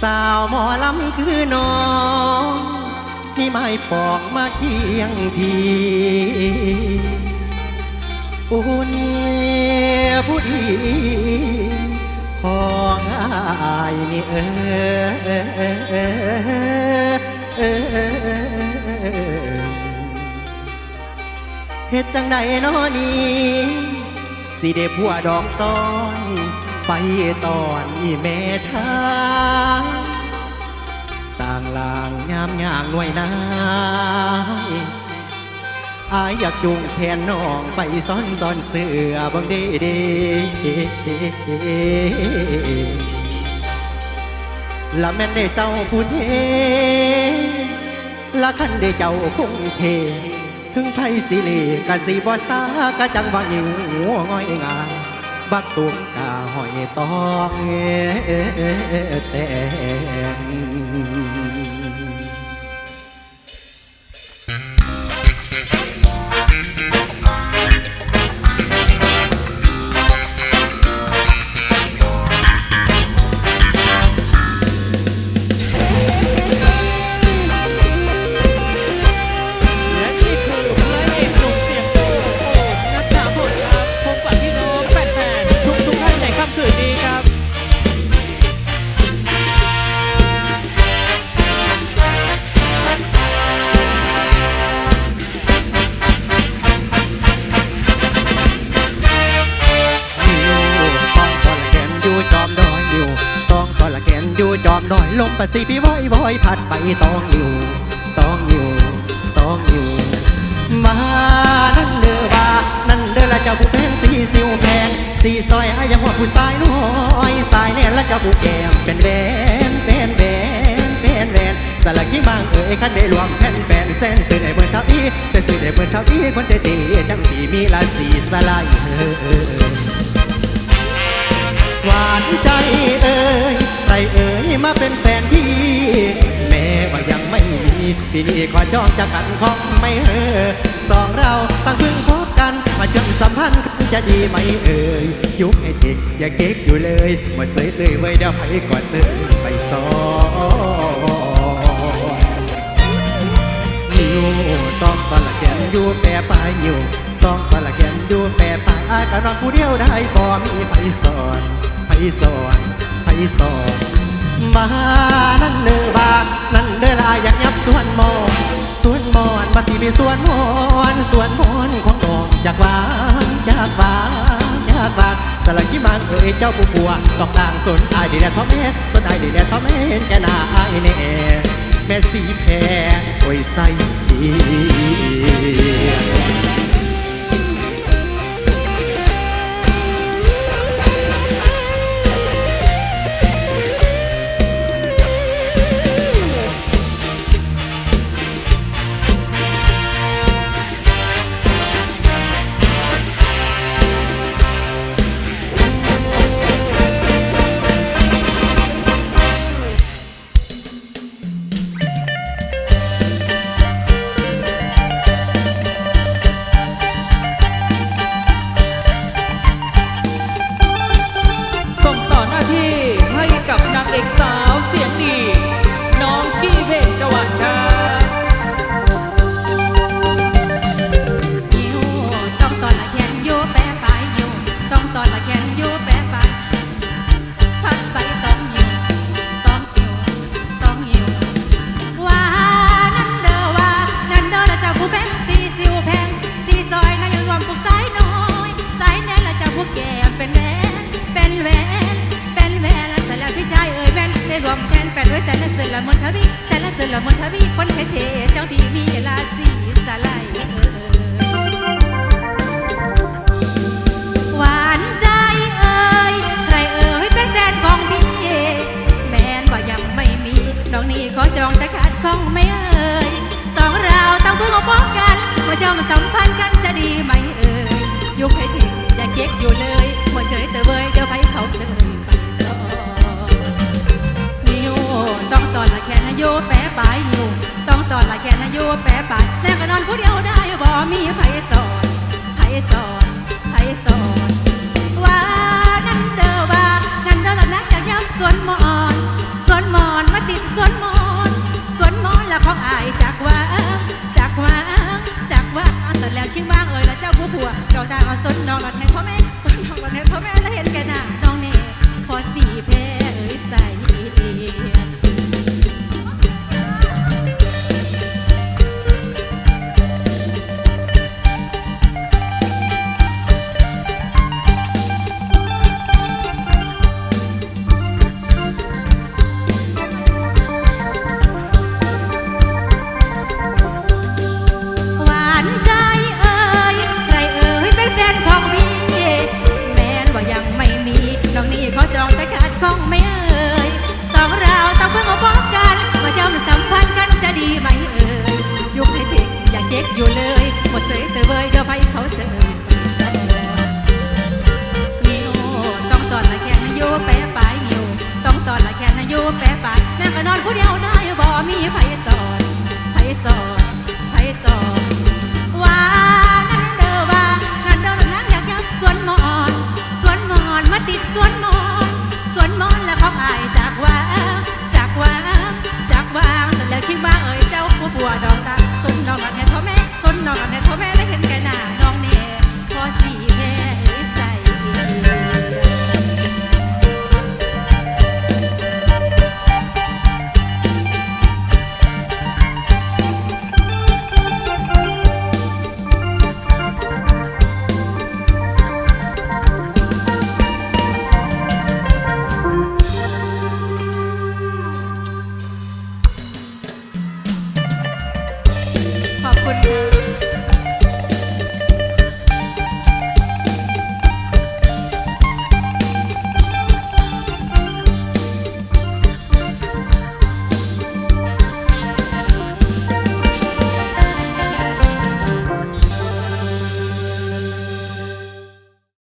สาวหมอลำคือน้อง นี่ไม่ปอกมาเคียงทีอุ่นผู้ดีของอายนี่เออเออเออเออเออ เฮ็ดจังใดน้อนี้สิได้ผัวดอกซ้อน ไปตอนอีแม่ช้า ต่างลางยามย่างหน่วยนายอายอยากจุงแขนน้องไปซ่อนซ่อนเสือบังเดเดละแม่นได้เจ้าผู้เทละคันได้เจ้าคงเท ถึงไทยสิเลกะสีบ่สากะจังว่าหิวง่อยงาบักตุ่มกะหอยตองเต่ง จอมดอยลมปัสสีพี่วอยวอยพัดไปต้องอยู่ต้องอยู่ต้องอยู่มานั่นเด้อว่านั่นเด้อละเจ้าผู้แพงสีสิวแพงสีซอยอายยังหัวผู้สายน้อยสายแน่ละเจ้าผู้แก้มเป็นแหวนเป็นแหวนเป็นแหวนสลักยิ่บางเอ๋ยคันได้หลวงแผ่นแฟนแสนสื่อได้เปิดทับอีเส้นสื่อได้เปิดทับอีคนได้ตีจังสีมีราศีสลายเออหวานใจเอ่ย ใครเอ่ยมาเป็นแฟนพี่แม้ว่ายังไม่มีปีนี้ขอจองจะกันของไม่เออสองเราต่างเพิ่งพบกันมาเชื่อมสัมพันธ์จะดีไหมเอ่ยยุคให้เด็กอย่าเก๊กอยู่เลยมาเสยเตยไว้เดี๋ยวไปก่อนเตยไปสอนอยู่ต้องตอนละแกนอยู่แปรปลายอยู่ต้องตอนละแกนอยู่แปรปลายอายก็นอนผู้เดียวได้บ่มีไผสอนไผสอน สอนมานั่นเด้อบานั่นเด้อลายอยากยับสวนหมอนสวนหมอนบัดที่มีสวนหมอนสวนหมอนของดอกอยากหวานอยากหวานอยากหวานสลักที่มางเอ่ยเจ้าผู้บัวตอกต่างสนอายดีแลท้อแม่สนอายดีแลท้อแม่เห็นแกหน้าอายแน่แม่สีแพรโอ้ยใส่ดี ละเสือละมนทวีแสนละเสือละมนทวีคนเท่ๆเจ้าที่มีราศีสลายเออหวานใจเอ่ยใครเอ่ยเป็นแฟนของพี่ แมนว่ายังไม่มีน้องนี่ขอจองแต่ขาดของไม่เอ่ยสองเราต้องพึ่งเอาพบกันว่าจะมาสัมพันธ์กันจะดีไหมเอ่ยยุคให้ถึงอย่าเก๊กอยู่เลยเมื่อเฉยเตอเบยเดี๋ยวไปเขาเตย ต้องตอนละแค่นโยแปะปายอยู่ต้องตอนละแค่นโยแปะปายแซ่ก็นอนผู้เดียวได้บ่มีไผสอนไผสอนไผสอนว่านั่นเด้ว่านั่นเด้อหลับนักจากย้ำสวนมอนสวนมอนมาติดสวนมอนสวนมอนละของอายจากว่าจากว่าจากว่าเอาสดแล้วชิงบ้างเอ่ยละเจ้าผู้ผัวดอกตาเอาสนดอกละแทงพ่อแม่ นั่งก็นอนผู้เดียวได้